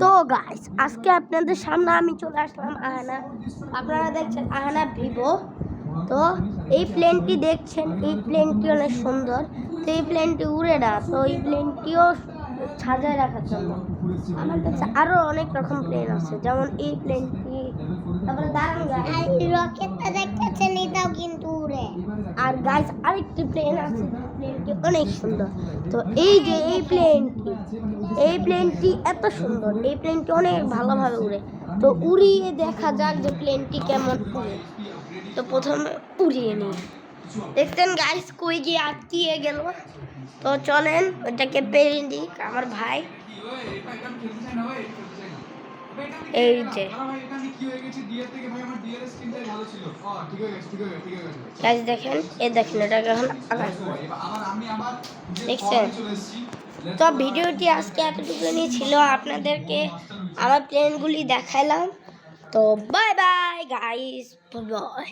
তো গাইস আজকে আপনাদের সামনে আমি চলে আসলাম আহানা আপনারা দেখছেন আহানা ভিভো। তো এই প্লেনটি দেখছেন, এই প্লেনটি অনেক সুন্দর। তো এই প্লেনটি উড়ে না, তো এই প্লেনটিও সাজায় রাখার জন্য। আমার কাছে আরও অনেক রকম প্লেন আছে, যেমন এই প্লেনটি তারপরে দাঁড়ান। রকেটটা আর গাইস আরেকটি প্লেন আছে। প্লেনটি অনেক সুন্দর। তো এই যে এই প্লেনটি এই প্লেনটি এত সুন্দর। এই প্লেনটি অনেক ভালোভাবে উড়ে। তো উড়িয়ে দেখা যাক যে প্লেনটি কেমন উড়ে। তো প্রথমে উড়িয়ে নিই। দেখছেন গাইস কই গিয়ে আটকিয়ে গেল? তো চলেন ওটাকে পেরে দিই আমার ভাই। এই যে। গাইস দেখেন এ দেখেন এটা এখন দেখছেন তো ভিডিওটি আজকে এতটুকু নিয়ে ছিল আপনাদেরকে আমার প্লেনগুলি দেখালাম তো বাই বাই গাইস বাই